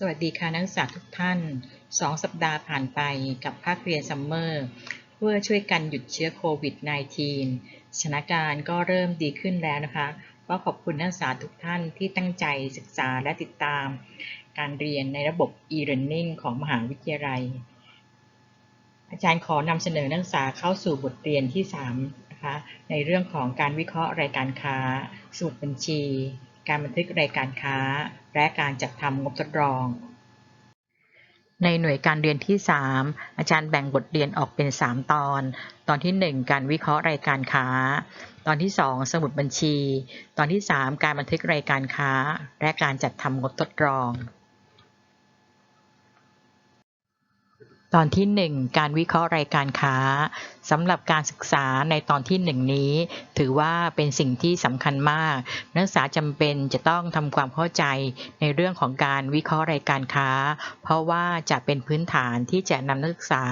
สวัสดีค่ะนักศึกษาทุกท่าน 2 สัปดาห์ผ่านไปกับภาคเรียนซัมเมอร์เพื่อช่วยกันหยุดเชื้อโควิด -19 สถานการณ์ก็เริ่มดีขึ้นแล้วนะคะก็ขอบคุณนักศึกษาทุกท่านที่ตั้งใจศึกษาและติดตาม การเรียนในระบบ e-learning ของมหาวิทยาลัย อาจารย์ขอนำเสนอนักศึกษาเข้าสู่บทเรียนที่3นะคะในเรื่องของการวิเคราะห์รายการค้าสมุดบัญชี การบันทึกรายการค้า และการจัดทำงบทดลอง ในหน่วยการเรียนที่ 3 อาจารย์แบ่งบทเรียนออกเป็น 3 ตอน ตอนที่ 1 การวิเคราะห์รายการค้า ตอนที่ 2 สมุดบัญชี ตอนที่ 3 การบันทึกรายการค้า และการจัดทำงบทดลอง ตอนที่ 1 การวิเคราะห์รายการค้าสำหรับการศึกษาในตอนที่ 1 นี้ ถือว่าเป็นสิ่งที่สำคัญมาก นักศึกษาจำเป็นจะต้องทำความเข้าใจในเรื่องของการวิเคราะห์รายการค้า เพราะว่าจะเป็นพื้นฐานที่จะนำนักศึกษา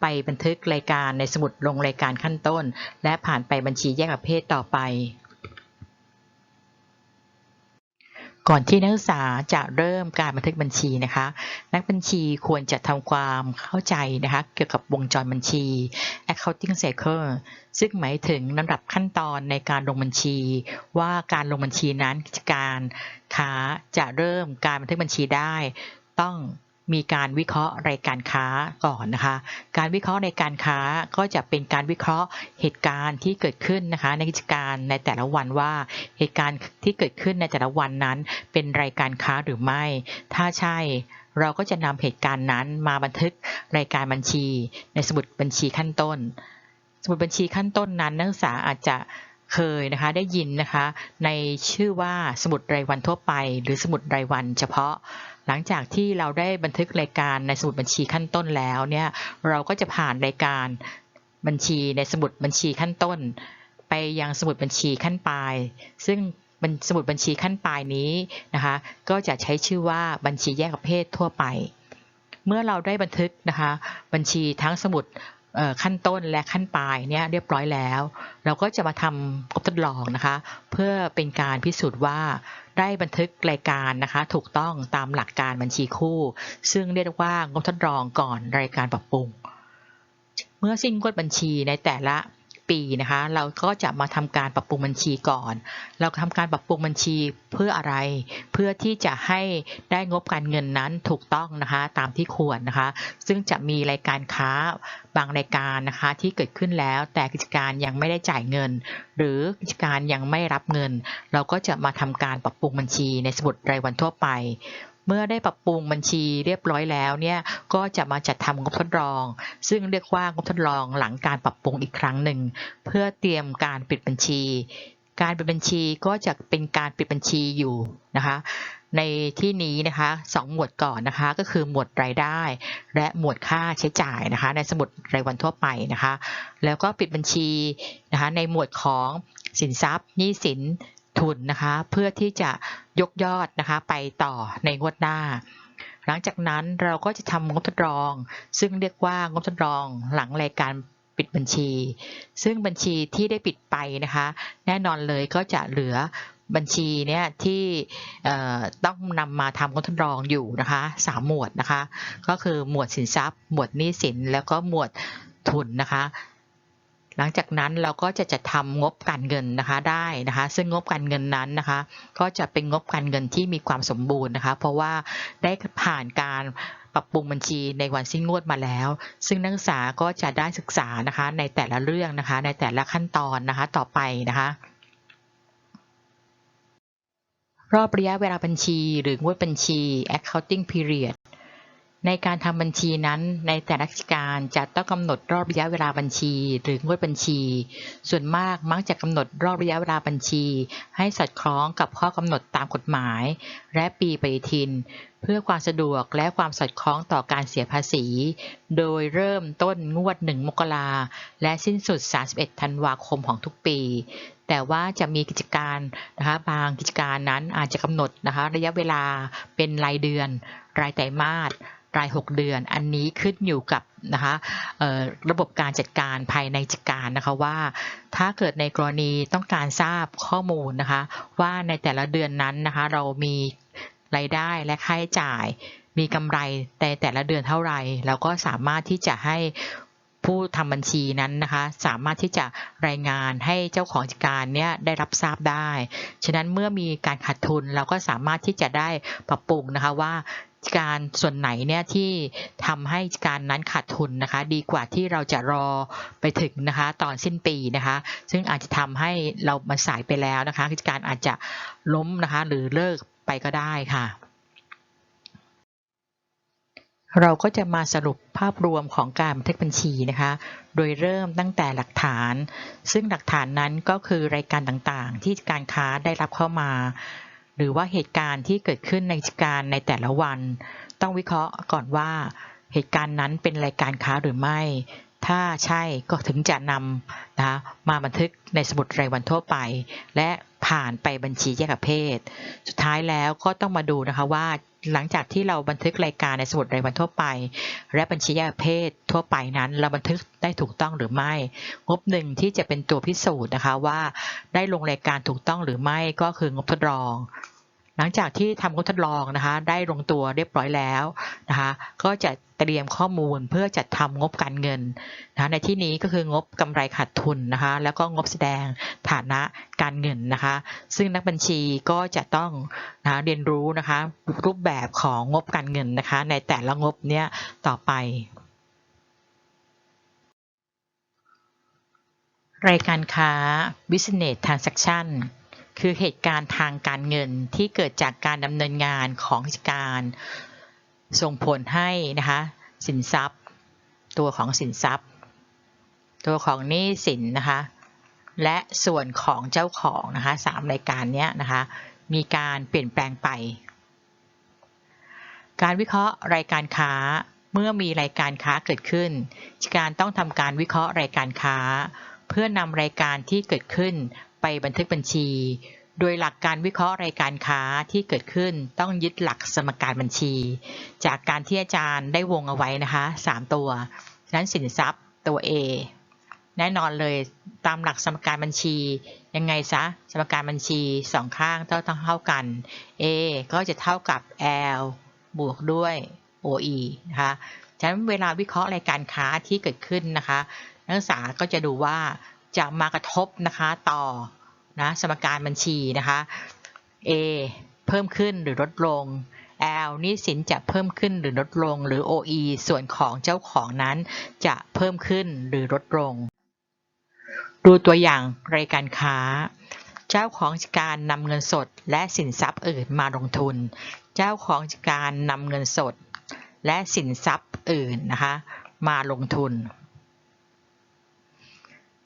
ไปบันทึกรายการในสมุดลงรายการขั้นต้น และผ่านไปบัญชีแยกประเภทต่อไป ก่อนที่นักศึกษาจะเริ่มการบันทึกบัญชีนะคะ นักบัญชีควรจะทำความเข้าใจนะคะ เกี่ยวกับวงจรบัญชี accounting cycle ซึ่งหมายถึงลำดับขั้นตอนในการลงบัญชี ว่าการลงบัญชีนั้นกิจการค้าจะเริ่มการบันทึกบัญชีได้ ต้อง มีการวิเคราะห์รายการค้าก่อนนะคะ การวิเคราะห์ในการค้าก็จะเป็นการวิเคราะห์เหตุการณ์ที่เกิดขึ้นนะคะ ในกิจการในแต่ละวันว่าเหตุการณ์ที่เกิดขึ้นในแต่ละวันนั้น เป็นรายการค้าหรือไม่ ถ้าใช่เราก็จะนำเหตุการณ์นั้นมาบันทึกรายการบัญชี ในสมุดบัญชีขั้นต้น สมุดบัญชีขั้นต้นนั้น นักศึกษาอาจจะเคยนะคะได้ยินนะคะในชื่อว่าสมุดรายวันทั่วไป หรือสมุดรายวันเฉพาะ หลังจากที่เราได้บันทึกรายการในสมุดบัญชีขั้นต้นแล้วเนี่ยเราก็จะผ่านรายการบัญชีในสมุดบัญชีขั้นต้น ไปยังสมุดบัญชีขั้นปลาย ซึ่งสมุดบัญชีขั้นปลายนี้นะคะก็จะใช้ชื่อว่าบัญชีแยกประเภททั่วไป เมื่อเราได้บันทึกนะคะบัญชีทั้งสมุด ขั้นต้นและขั้นปลายเนี่ยเรียบร้อยแล้ว เราก็จะมาทำกบทดลองนะคะ เพื่อเป็นการพิสูจน์ว่าได้บันทึกรายการนะคะ ถูกต้องตามหลักการบัญชีคู่ ซึ่งเรียกว่างบทดลองก่อนรายการปรับปรุง เมื่อสิ้นงวดบัญชีในแต่ละ ปีนะคะ เราก็จะมาทำการปรับปรุงบัญชีก่อน เราทำการปรับปรุงบัญชีเพื่ออะไร เพื่อที่จะให้ได้งบการเงินนั้นถูกต้องนะคะ ตามที่ควรนะคะ ซึ่งจะมีรายการค้าบางรายการนะคะที่เกิดขึ้นแล้วแต่กิจการยังไม่ได้จ่ายเงิน หรือกิจการยังไม่รับเงิน เราก็จะมาทำการปรับปรุงบัญชีในสมุดรายวันทั่วไป เมื่อได้ปรับปรุงบัญชีเรียบร้อยแล้วเนี่ยก็จะมาจัดทำงบทดลอง ซึ่งเรียกว่างบทดลองหลังการปรับปรุงอีกครั้งหนึ่ง เพื่อเตรียมการปิดบัญชี การปิดบัญชีก็จะเป็นการปิดบัญชีอยู่นะคะในที่นี้นะคะสองหมวดก่อนนะคะก็คือหมวดรายได้ และหมวดค่าใช้จ่ายนะคะในสมุดรายวันทั่วไปนะคะ แล้วก็ปิดบัญชีนะคะในหมวดของสินทรัพย์หนี้สิน ทุนนะคะ เพื่อที่จะยกยอดนะคะไปต่อในงวดหน้า หลังจากนั้นเราก็จะทำงบทดลอง ซึ่งเรียกว่างบทดลองหลังรายการปิดบัญชี ซึ่งบัญชีที่ได้ปิดไปนะคะ แน่นอนเลยก็จะเหลือบัญชีเนี่ยที่ต้องนำมาทำงบทดลองอยู่นะคะสามหมวดนะคะ ก็คือหมวดสินทรัพย์ หมวดหนี้สินแล้วก็หมวดทุนนะคะ หลังจากนั้นเราก็จะจัดทำงบการเงินนะคะได้นะคะ ซึ่งงบการเงินนั้นนะคะ ก็จะเป็นงบการเงินที่มีความสมบูรณ์นะคะ เพราะว่าได้ผ่านการปรับปรุงบัญชีในวันสิ้นงวดมาแล้ว ซึ่งนักศึกษาก็จะได้ศึกษานะคะในแต่ละเรื่องนะคะ ในแต่ละขั้นตอนนะคะต่อไปนะคะรอบระยะเวลาบัญชีหรืองวดบัญชี accounting period ในการทำบัญชีนั้น ในแต่ละราชการจะต้องกำหนดรอบระยะเวลาบัญชี หรืองวดบัญชี ส่วนมากมักจะกำหนดรอบระยะเวลาบัญชี ให้สอดคล้องกับข้อกำหนดตามกฎหมาย และปีปฏิทิน เพื่อความสะดวกและความสอดคล้องต่อการเสียภาษี โดยเริ่มต้นงวด 1 มกราและสิ้นสุด 31 ธันวาคมของทุกปี แต่ว่าจะมีกิจการนะคะบางกิจการนั้นอาจจะกำหนดนะคะระยะเวลาเป็นรายเดือน รายไตรมาส ราย 6 เดือน อันนี้ขึ้นอยู่กับนะคะระบบการจัดการภายในจัดการนะคะว่า ถ้าเกิดในกรณีต้องการทราบข้อมูลนะคะว่าในแต่ละเดือนนั้นนะคะเรามีรายได้และค่าใช้จ่าย มีกำไรในแต่ละเดือนเท่าไหร่แล้วก็สามารถที่จะให้ผู้ทำบัญชีนั้นนะคะ สามารถที่จะรายงานให้เจ้าของกิจการเนี่ยได้รับทราบได้ ฉะนั้นเมื่อมีการขาดทุนเราก็สามารถที่จะได้ปรับปรุงนะคะว่า การส่วนไหนเนี่ยที่ทำให้การนั้นขาดทุนนะคะ ดีกว่าที่เราจะรอไปถึงนะคะ ตอนสิ้นปีนะคะ ซึ่งอาจจะทำให้เรามันสายไปแล้วนะคะกิจการอาจจะล้มนะคะ หรือเลิกไปก็ได้ค่ะเราก็จะมาสรุปภาพรวมของการบันทึกบัญชีนะคะ โดยเริ่มตั้งแต่หลักฐาน ซึ่งหลักฐานนั้นก็คือรายการต่างๆ ที่การค้าได้รับเข้ามา หรือว่าเหตุการณ์ที่เกิดขึ้นในกิจการในแต่ละวัน ต้องวิเคราะห์ก่อนว่าเหตุการณ์นั้นเป็นรายการค้าหรือไม่ ถ้าใช่ก็ถึงจะนำนะคะมาบันทึกในสมุดรายวันทั่วไป และผ่านไปบัญชีแยกประเภท สุดท้ายแล้วก็ต้องมาดูนะคะว่าหลังจากที่เราบันทึกรายการในสมุดรายวันทั่วไป และบัญชีแยกประเภททั่วไปนั้น เราบันทึกได้ถูกต้องหรือไม่ งบหนึ่งที่จะเป็นตัวพิสูจน์นะคะว่า ได้ลงรายการถูกต้องหรือไม่ก็คืองบทดลอง หลังจากที่ทำงบทดลองนะคะได้ลงตัวเรียบร้อยแล้วนะคะก็จะเตรียมข้อมูลเพื่อจัดทำงบการเงินนะคะในที่นี้ก็คืองบกำไรขาดทุนนะคะแล้วก็งบแสดงฐานะการเงินนะคะ ซึ่งนักบัญชีก็จะต้องนะเรียนรู้นะคะรูปแบบของงบการเงินนะคะ ในแต่ละงบเนี้ยต่อไปรายการค้า business transaction คือเหตุการณ์ทางการเงินที่เกิดจากการดำเนินงานของกิจการ ส่งผลให้นะคะสินทรัพย์ ตัวของสินทรัพย์ ตัวของหนี้สินนะคะและส่วนของเจ้าของนะคะสามรายการนี้นะคะมีการเปลี่ยนแปลงไป การวิเคราะห์รายการค้าเมื่อมีรายการค้าเกิดขึ้นกิจการต้องทำการวิเคราะห์รายการค้า เพื่อนำรายการที่เกิดขึ้นไปบันทึกบัญชี โดยหลักการวิเคราะห์รายการค้าที่เกิดขึ้นต้องยึดหลักสมการบัญชี จากการที่อาจารย์ได้วงเอาไว้นะคะ 3 ตัว นั้นสินทรัพย์ตัว A แน่นอนเลยตามหลักสมการบัญชี ยังไงซะ สมการบัญชีสองข้างต้องต้องเท่ากัน A ก็จะเท่ากับ L บวกด้วย OE นะคะฉะนั้นเวลาวิเคราะห์รายการค้าที่เกิดขึ้นนะคะ นักศึกษาก็จะดูว่าจะมากระทบนะคะต่อนะสมการบัญชีนะคะ A เพิ่มขึ้นหรือลดลง L นี้สินจะเพิ่มขึ้นหรือลดลง หรือ OE ส่วนของเจ้าของนั้นจะเพิ่มขึ้นหรือลดลง ดูตัวอย่างรายการค้า เจ้าของกิจการนำเงินสดและสินทรัพย์อื่นมาลงทุน เจ้าของกิจการนำเงินสด และสินทรัพย์อื่นนะคะ มาลงทุน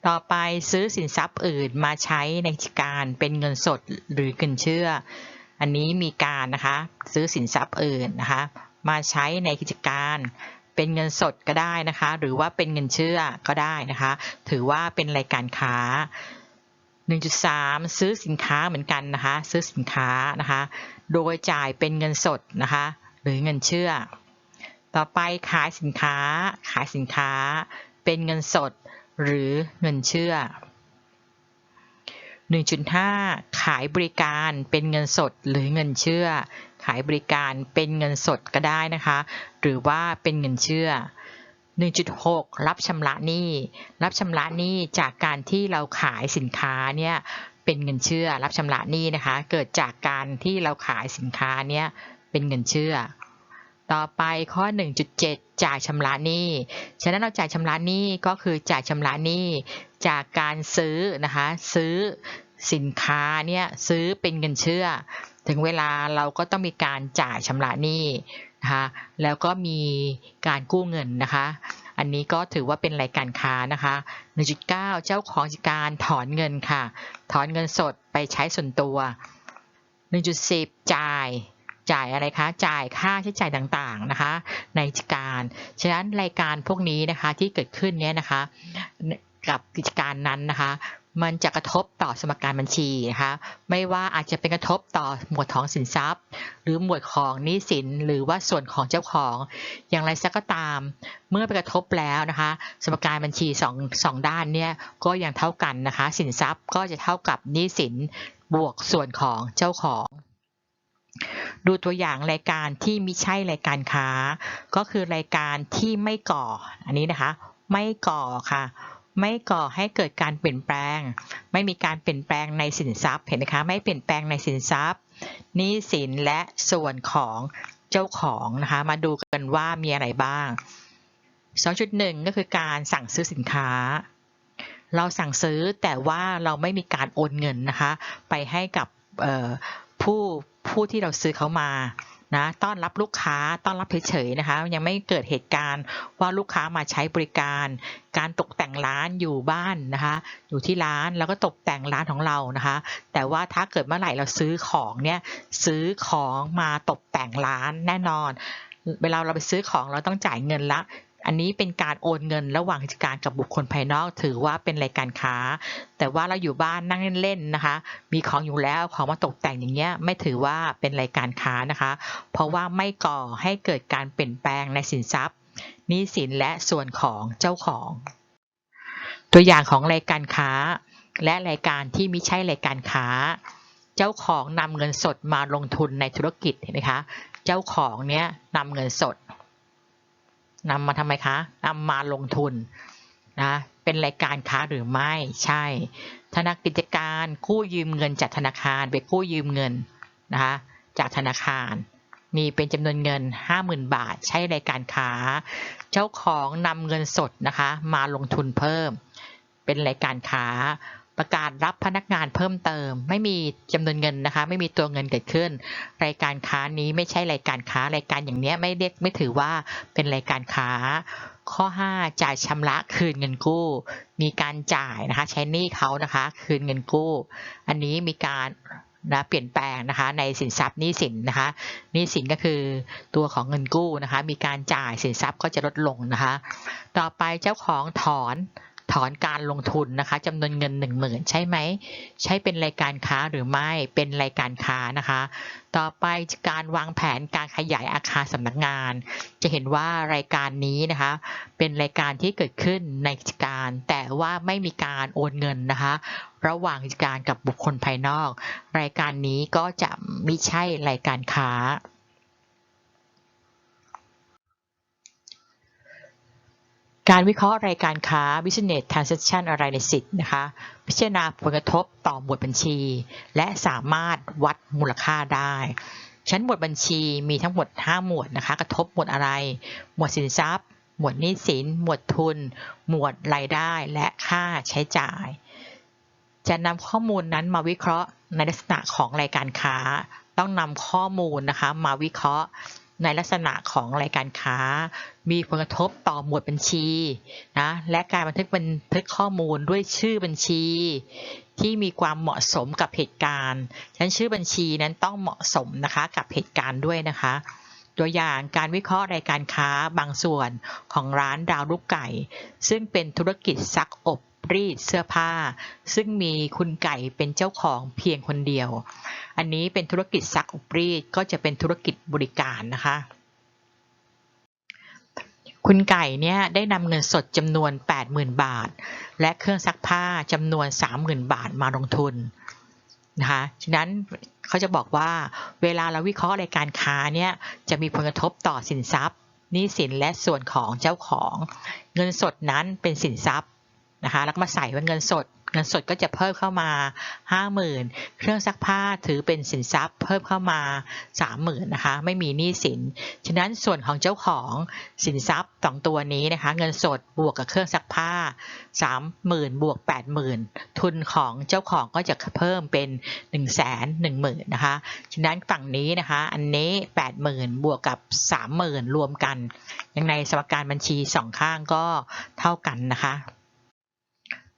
ต่อไปซื้อสินทรัพย์อื่นมาใช้ในกิจการเป็นเงินสดหรือเงินเชื่อ อันนี้มีการนะคะซื้อสินทรัพย์อื่นนะคะมาใช้ในกิจการเป็นเงินสดก็ได้นะคะ หรือว่าเป็นเงินเชื่อก็ได้นะคะ ถือว่าเป็นรายการค้า 1.3 ซื้อสินค้าเหมือนกันนะคะ ซื้อสินค้านะคะ โดยจ่ายเป็นเงินสดนะคะ หรือเงินเชื่อ ต่อไปขายสินค้า ขายสินค้า เป็นเงินสด หรือเงินเชื่อ 1.5 ขายบริการเป็นเงินสดหรือเงินเชื่อ ขายบริการเป็นเงินสดก็ได้นะคะ หรือว่าเป็นเงินเชื่อ 1.6 รับชำระหนี้ รับชำระหนี้จากการที่เราขายสินค้าเนี่ยเป็นเงินเชื่อ รับชำระหนี้นะคะ เกิดจากการที่เราขายสินค้าเนี่ยเป็นเงินเชื่อ ต่อไปข้อ 1.7 จ่ายชำระหนี้ ฉะนั้นเราจ่ายชำระหนี้ก็คือจ่ายชำระหนี้จากการซื้อนะคะ ซื้อสินค้าเนี่ยซื้อเป็นเงินเชื่อ ถึงเวลาเราก็ต้องมีการจ่ายชำระหนี้นะคะแล้วก็มีการกู้เงินนะคะ อันนี้ก็ถือว่าเป็นรายการค้านะคะ 1.9 เจ้าของกิจการถอนเงินค่ะ ถอนเงินสดไปใช้ส่วนตัว 1.10 จ่าย จ่ายอะไรคะจ่ายค่าใช้จ่ายต่างๆนะคะ ในกิจการฉะนั้นรายการพวกนี้นะคะที่เกิดขึ้นเนี้ยนะคะกับกิจการนั้นนะคะ มันจะกระทบต่อสมการบัญชีนะคะ ไม่ว่าอาจจะเป็นกระทบต่อหมวดของสินทรัพย์ หรือหมวดของหนี้สินหรือว่าส่วนของเจ้าของ อย่างไรสักก็ตาม เมื่อไปกระทบแล้วนะคะ สมการบัญชีสองสองด้านเนี่ยก็ยังเท่ากันนะคะ สินทรัพย์ก็จะเท่ากับหนี้สินบวกส่วนของเจ้าของ ดูตัวอย่างรายการที่มิใช่รายการค้า ก็คือรายการที่ไม่ก่อ อันนี้นะคะ ไม่ก่อค่ะ ไม่ก่อให้เกิดการเปลี่ยนแปลง ไม่มีการเปลี่ยนแปลงในสินทรัพย์เห็นไหมคะ ไม่เปลี่ยนแปลงในสินทรัพย์หนี้สินและส่วนของเจ้าของนะคะ มาดูกันว่ามีอะไรบ้าง 2.1 ก็คือการสั่งซื้อสินค้า เราสั่งซื้อแต่ว่าเราไม่มีการโอนเงินนะคะ ไปให้กับ ผู้ผู้ที่เราซื้อเขามานะต้อนรับลูกค้าต้อนรับเฉยๆนะคะ ยังไม่เกิดเหตุการณ์ว่าลูกค้ามาใช้บริการ การตกแต่งร้านอยู่บ้านนะคะ อยู่ที่ร้านแล้วก็ตกแต่งร้านของเรานะคะ แต่ว่าถ้าเกิดเมื่อไหร่เราซื้อของเนี่ยซื้อของมาตกแต่งร้านแน่นอน เวลาเราไปซื้อของเราต้องจ่ายเงินละ อันนี้เป็นการโอนเงินระหว่างกิจการกับบุคคลภายนอกถือว่าเป็นรายการค้า แต่ว่าเราอยู่บ้านนั่งเล่นๆนะคะ มีของอยู่แล้วของมาตกแต่งอย่างเงี้ยไม่ถือว่าเป็นรายการค้านะคะ เพราะว่าไม่ก่อให้เกิดการเปลี่ยนแปลงในสินทรัพย์นี้สินและส่วนของเจ้าของ ตัวอย่างของรายการค้า และรายการที่ไม่ใช่รายการค้า เจ้าของนำเงินสดมาลงทุนในธุรกิจเห็นไหมคะ เจ้าของเนี้ยนำเงินสด นำมาทำไมคะนำมาลงทุนนะเป็นรายการค้าหรือไม่ใช่ ธนากิจการกู้ยืมเงินจากธนาคารไปกู้ยืมเงินนะคะจากธนาคารมีเป็นจำนวนเงิน 50,000 บาท ใช้รายการค้า เจ้าของนำเงินสดนะคะ มาลงทุนเพิ่ม เป็นรายการค้า ประกาศรับพนักงานเพิ่มเติม ไม่มีจำนวนเงินนะคะ ไม่มีตัวเงินเกิดขึ้น รายการค้านี้ไม่ใช่รายการค้ารายการอย่างเนี้ยไม่เรียกไม่ถือว่าเป็นรายการค้า ข้อ 5 จ่ายชำระคืนเงินกู้ มีการจ่ายนะคะใช้หนี้เขานะคะ คืนเงินกู้ อันนี้มีการนะเปลี่ยนแปลงนะคะในสินทรัพย์หนี้สินนะคะหนี้สินก็คือตัวของเงินกู้นะคะ มีการจ่ายสินทรัพย์ก็จะลดลงนะคะ ต่อไปเจ้าของถอน ถอนการลงทุนนะคะจำนวนเงิน 1 0,000 ใช่ไหม ใช้เป็นรายการค้าหรือไม่เป็นรายการค้านะคะ ต่อไปการวางแผนการขยายอาคารสำนักงาน จะเห็นว่ารายการนี้นะคะ เป็นรายการที่เกิดขึ้นในกิจการ แต่ว่าไม่มีการโอนเงินนะคะ ระหว่างกิจการกับบุคคลภายนอก รายการนี้ก็จะไม่ใช่รายการค้า การวิเคราะห์รายการค้า business transaction analysis นะคะ พิจารณาผลกระทบต่อหมวดบัญชี และสามารถวัดมูลค่าได้ชั้นหมวดบัญชีมีทั้งหมด 5 หมวดนะคะ กระทบหมวดอะไร หมวดสินทรัพย์ หมวดหนี้สิน หมวดทุน หมวดรายได้และค่าใช้จ่าย จะนำข้อมูลนั้นมาวิเคราะห์ในลักษณะของรายการค้า ต้องนำข้อมูลนะคะมาวิเคราะห์ ในลักษณะของรายการค้า มีผลกระทบต่อหมวดบัญชีนะและการบันทึกบันทึกข้อมูลด้วยชื่อบัญชี ที่มีความเหมาะสมกับเหตุการณ์ฉะนั้นชื่อบัญชีนั้นต้องเหมาะสมนะคะกับเหตุการณ์ด้วยนะคะตัวอย่างการวิเคราะห์รายการค้าบางส่วนของร้านดาวลูกไก่ ซึ่งเป็นธุรกิจซักอบ รีดเสื้อผ้า ซึ่งมีคุณไก่เป็นเจ้าของเพียงคนเดียว อันนี้เป็นธุรกิจซักอบรีดก็จะเป็นธุรกิจบริการนะคะ คุณไก่เนี่ยได้นำเงินสดจำนวน 80,000 บาท และเครื่องซักผ้าจำนวน 30,000 บาทมาลงทุนนะคะฉะนั้นเขาจะบอกว่าเวลาเราวิเคราะห์รายการค้าเนี่ยจะมีผลกระทบต่อสินทรัพย์หนี้สินและส่วนของเจ้าของ เงินสดนั้นเป็นสินทรัพย์ นะคะแล้วก็มาใส่เป็นเงินสด เงินสดก็จะเพิ่มเข้ามา 50,000 เครื่องซักผ้าถือเป็นสินทรัพย์ เพิ่มเข้ามา 30,000นะคะไม่มีหนี้สิน ฉะนั้นส่วนของเจ้าของสินทรัพย์สองตัวนี้นะคะเงินสดบวกกับเครื่องซักผ้า 30,000บวก80,000 ทุนของเจ้าของก็จะเพิ่มเป็น 1 1 0 0 0 0นะคะฉะนั้นฝั่งนี้นะคะอันนี้ 80,000 บวกกับ 30,000 รวมกันยังในสมการบัญชีสองข้างก็เท่ากันนะคะ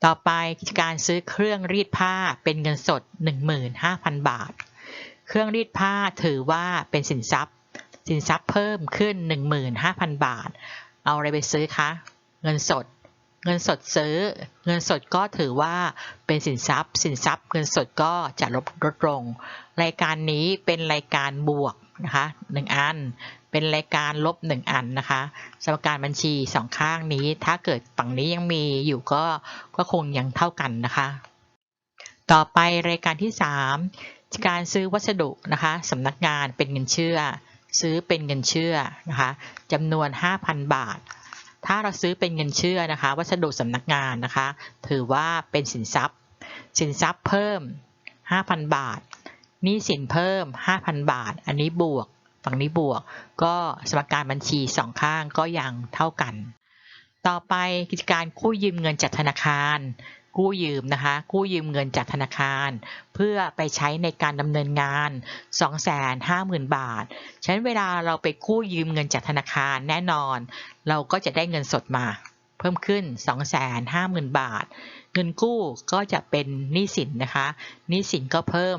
ต่อไปกิจการซื้อเครื่องรีดผ้าเป็นเงินสด 15,000 บาท เครื่องรีดผ้าถือว่าเป็นสินทรัพย์ สินทรัพย์เพิ่มขึ้น 15,000 บาท เอาอะไรไปซื้อคะ เงินสด เงินสดซื้อ เงินสดก็ถือว่าเป็นสินทรัพย์ สินทรัพย์ เงินสดก็จะลดลดลง รายการนี้เป็นรายการบวกนะคะหนึ่งอัน เป็นรายการลบหนึ่งอันนะคะสมการบัญชีสองข้างนี้ ถ้าเกิดฝั่งนี้ยังมีอยู่ก็ก็คงยังเท่ากันนะคะ ต่อไปรายการที่การซื้อวัสดุนะคะสำนักงานเป็นเงินเชื่อ ซื้อเป็นเงินเชื่อนะคะจำนวน 5,000 บาทถ้าเราซื้อเป็นเงินเชื่อนะคะ วัสดุสำนักงานนะคะ ถือว่าเป็นสินทรัพย์ สินทรัพย์เพิ่ม 5,000 บาทหนี้สินเพิ่ม 5,000 บาท อันนี้บวก ฝั่งนี้บวก ก็สมการบัญชีสองข้างก็ยังเท่ากัน ต่อไปกิจการกู้ยืมเงินจากธนาคาร กู้ยืมนะคะ กู้ยืมเงินจากธนาคาร เพื่อไปใช้ในการดำเนินงาน 250,000 บาท ฉะนั้นเวลาเราไปกู้ยืมเงินจากธนาคารแน่นอน เราก็จะได้เงินสดมา เพิ่มขึ้น 250,000 บาท เงินกู้ก็จะเป็นหนี้สินนะคะหนี้สินก็เพิ่ม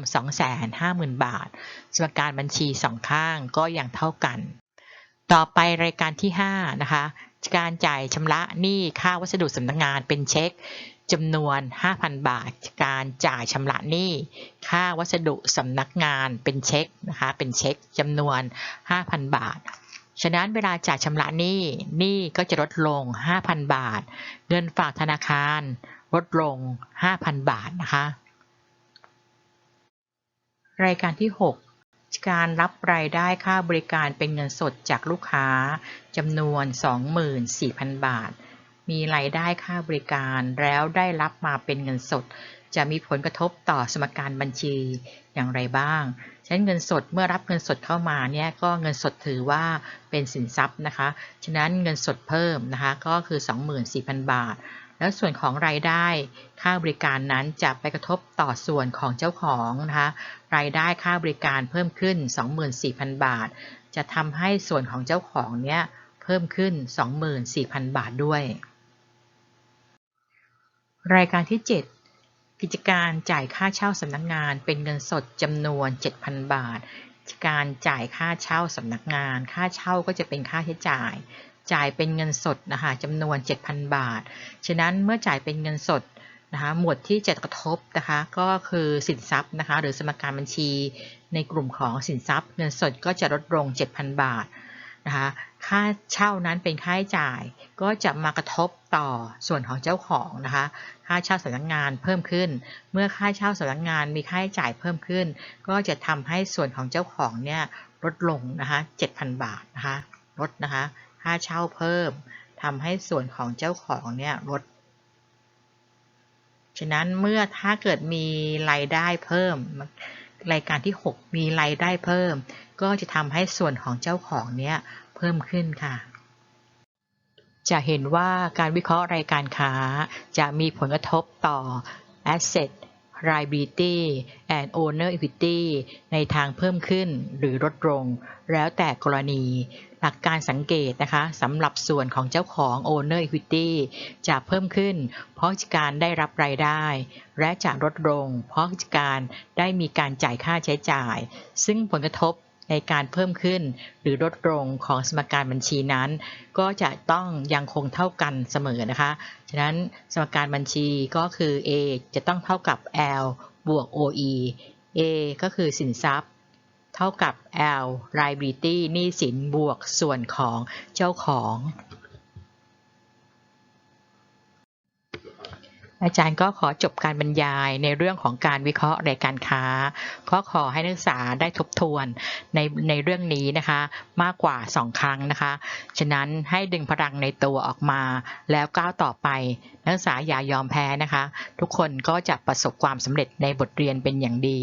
250,000 บาทสมการบัญชีสองข้างก็ยังเท่ากัน ต่อไปรายการที่ 5 นะคะ การจ่ายชำระหนี้ค่าวัสดุสำนักงานเป็นเช็คจำนวน 5,000 บาท การจ่ายชำระหนี้ ค่าวัสดุสำนักงานเป็นเช็คนะคะ เป็นเช็คจำนวน 5,000 บาท ฉะนั้นเวลาจ่ายชำระหนี้ หนี้ก็จะลดลง 5,000 บาท เงินฝากธนาคาร ลดลง 5,000 บาทนะคะ รายการที่ 6 การรับรายได้ค่าบริการเป็นเงินสดจากลูกค้าจำนวน 24,000 บาท มีรายได้ค่าบริการแล้วได้รับมาเป็นเงินสด จะมีผลกระทบต่อสมการบัญชีอย่างไรบ้างฉะนั้นเงินสดเมื่อรับเงินสดเข้ามาเนี่ยก็เงินสดถือว่าเป็นสินทรัพย์นะคะ ฉะนั้นเงินสดเพิ่มนะคะก็คือ 24,000 บาท แล้วส่วนของรายได้ค่าบริการนั้นจะไปกระทบต่อส่วนของเจ้าของนะคะรายได้ค่าบริการเพิ่มขึ้น 24,000 บาท จะทำให้ส่วนของเจ้าของเนี้ยเพิ่มขึ้น 24,000 บาทด้วย รายการที่ 7 กิจการจ่ายค่าเช่าสำนักงานเป็นเงินสดจำนวน 7,000 บาท การจ่ายค่าเช่าสำนักงาน ค่าเช่าก็จะเป็นค่าใช้จ่าย จ่ายเป็นเงินสดนะคะจำนวน 7,000 บาท ฉะนั้นเมื่อจ่ายเป็นเงินสดนะคะหมวดที่จะกระทบนะคะก็คือสินทรัพย์นะคะหรือสมการบัญชี ในกลุ่มของสินทรัพย์ เงินสดก็จะลดลง 7,000 บาทนะคะค่าเช่านั้นเป็นค่าใช้จ่าย ก็จะมากระทบต่อส่วนของเจ้าของนะคะค่าเช่าสำนักงานเพิ่มขึ้น เมื่อค่าเช่าสำนักงานมีค่าใช้จ่ายเพิ่มขึ้น ก็จะทำให้ส่วนของเจ้าของเนี่ยลดลงนะคะ7,000 บาทนะคะลดนะคะ ค่าเช่าเพิ่มทำให้ส่วนของเจ้าของเนี่ยลด ฉะนั้นเมื่อถ้าเกิดมีรายได้เพิ่ม รายการที่ 6 มีรายได้เพิ่ม ก็จะทำให้ส่วนของเจ้าของเนี้ยเพิ่มขึ้นค่ะ จะเห็นว่าการวิเคราะห์รายการค้าจะมีผลกระทบต่อ asset liability and owner equity ในทางเพิ่มขึ้นหรือลดลง แล้วแต่กรณี หลักการสังเกตนะคะสำหรับส่วนของเจ้าของ owner equity จะเพิ่มขึ้น เพราะการได้รับรายได้ และจะลดลง เพราะการได้มีการจ่ายค่าใช้จ่าย ซึ่งผลกระทบ ในการเพิ่มขึ้น หรือลดลงของสมการบัญชีนั้น ก็จะต้องยังคงเท่ากันเสมอนะคะ ฉะนั้นสมการบัญชีก็คือ A จะต้องเท่ากับ L บวก OE A ก็คือสินทรัพย์ เท่ากับ L liability หนี้สินบวกส่วนของเจ้าของ อาจารย์ก็ขอจบการบรรยายในเรื่องของการวิเคราะห์รายการค้า ก็ขอให้นักศึกษาได้ทบทวนในในเรื่องนี้นะคะ มากกว่า 2 ครั้งนะคะ ฉะนั้นให้ดึงพลังในตัวออกมา แล้วก้าวต่อไป นักศึกษาอย่ายอมแพ้นะคะ ทุกคนก็จะประสบความสำเร็จในบทเรียนเป็นอย่างดี